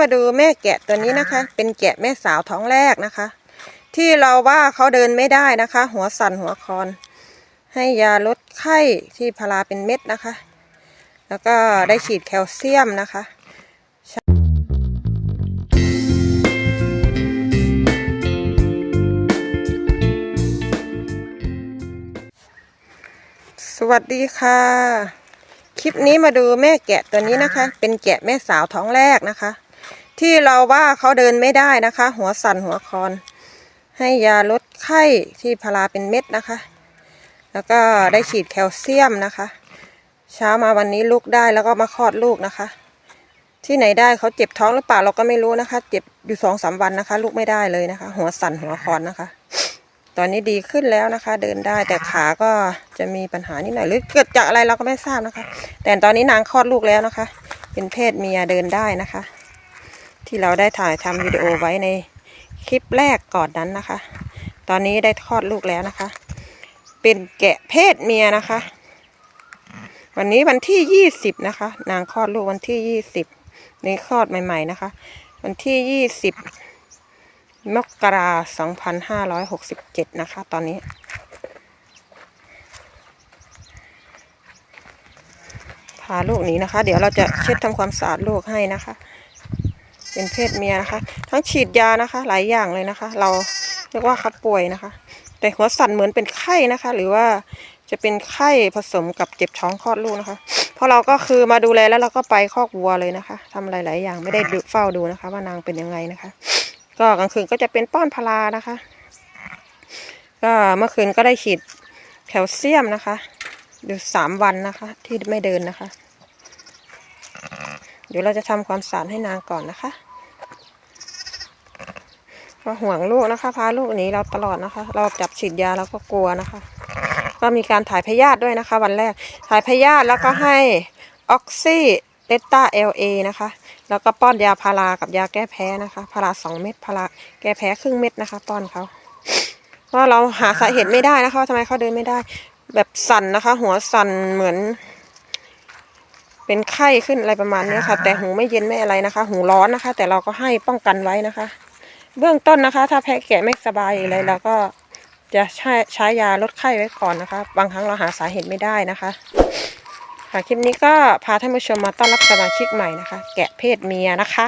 มาดูแม่แกะตัวนี้นะคะ เป็นแกะแม่สาวท้องแรกนะคะ ที่เราว่าเขาเดินไม่ได้นะคะ หัวสั่นหัวคลอน ให้ยาลดไข้ที่พาราเป็นเม็ดนะคะ แล้วก็ได้ฉีดแคลเซียมนะคะสวัสดีค่ะ คลิปนี้มาดูแม่แกะตัวนี้นะคะ เป็นแกะแม่สาวท้องแรกนะคะ ที่เราว่าเขาเดินไม่ได้นะคะ หัวสั่นหัวคลอน ให้ยาลดไข้ที่พาราเป็นเม็ดนะคะ แล้วก็ได้ฉีดแคลเซียมนะคะ เช้ามาวันนี้ลูกได้แล้วก็มาคลอดลูกนะคะ ที่ไหนได้เขาเจ็บท้องหรือเปล่าเราก็ไม่รู้นะคะ เจ็บอยู่สองสามวันนะคะ ลูกไม่ได้เลยนะคะ หัวสั่นหัวคลอนนะคะ ตอนนี้ดีขึ้นแล้วนะคะ เดินได้แต่ขาก็จะมีปัญหานิดหน่อยหรือเกิดจากอะไรเราก็ไม่ทราบนะคะ แต่ตอนนี้นางคลอดลูกแล้วนะคะ เป็นเพศเมียเดินได้นะคะ ที่เราได้ถ่ายทำวิดีโอไว้ในคลิปแรกก่อนนั้นนะคะ ตอนนี้ได้คลอดลูกแล้วนะคะ เป็นแกะเพศเมียนะคะ วันนี้วันที่ยี่สิบนะคะ นางคลอดลูกวันที่ยี่สิบนี่คลอดใหม่ ๆนะคะ วันที่ยี่สิบมกราสองพันห้าร้อยหกสิบเจ็ดนะคะ ตอนนี้ พาลูกหนี้นะคะ เดี๋ยวเราจะเช็ดทำความสะอาดลูกให้นะคะ เป็นเพศเมียนะคะ ทั้งฉีดยานะคะ หลายอย่างเลยนะคะ เราเรียกว่าเขาป่วยนะคะ แต่หัวสั่นเหมือนเป็นไข้นะคะ หรือว่าจะเป็นไข้ผสมกับเจ็บท้องคลอดลูกนะคะ เพราะเราก็คือมาดูแลแล้วเราก็ไปคอกวัวเลยนะคะทำหลาย ๆ อย่างไม่ได้ดูเฝ้าดูนะคะ ว่านางเป็นยังไงนะคะ ก็กลางคืนก็จะเป็นป้อนพารานะคะ ก็เมื่อคืนก็ได้ฉีดแคลเซียมนะคะ อยู่สามวันนะคะ ที่ไม่เดินนะคะ ดี๋ยวเราจะทำความสะอาดให้นางก่อนนะคะก็ห่วงลูกนะคะ พาลูกหนีเราตลอดนะคะ เราจับฉีดยาเราก็กลัวนะคะ ก็มีการถ่ายพยาธิด้วยนะคะ วันแรกถ่ายพยาธิแล้วก็ให้ออกซิเดต้าเอลเอนะคะ แล้วก็ป้อนยาพารากับยาแก้แพ้นะคะ พาราสองเม็ดพาราแก้แพ้ครึ่งเม็ดนะคะ ป้อนเขาเพราะเราหาสาเหตุไม่ได้นะคะว่าทำไมเขาเดินไม่ได้ แบบสั่นนะคะ หัวสั่นเหมือน เป็นไข้ขึ้นอะไรประมาณนี้ค่ะ แต่หูไม่เย็นไม่อะไรนะคะ หูร้อนนะคะ แต่เราก็ให้ป้องกันไว้นะคะ เบื้องต้นนะคะ ถ้าแพะแกะไม่สบายอะไรเราก็จะใช้ใช้ยาลดไข้ไว้ก่อนนะคะ บางครั้งเราหาสาเหตุไม่ได้นะคะค่ะคลิปนี้ก็พาท่านผู้ชมมาต้อนรับสมาชิกใหม่นะคะ แกะเพศเมียนะคะ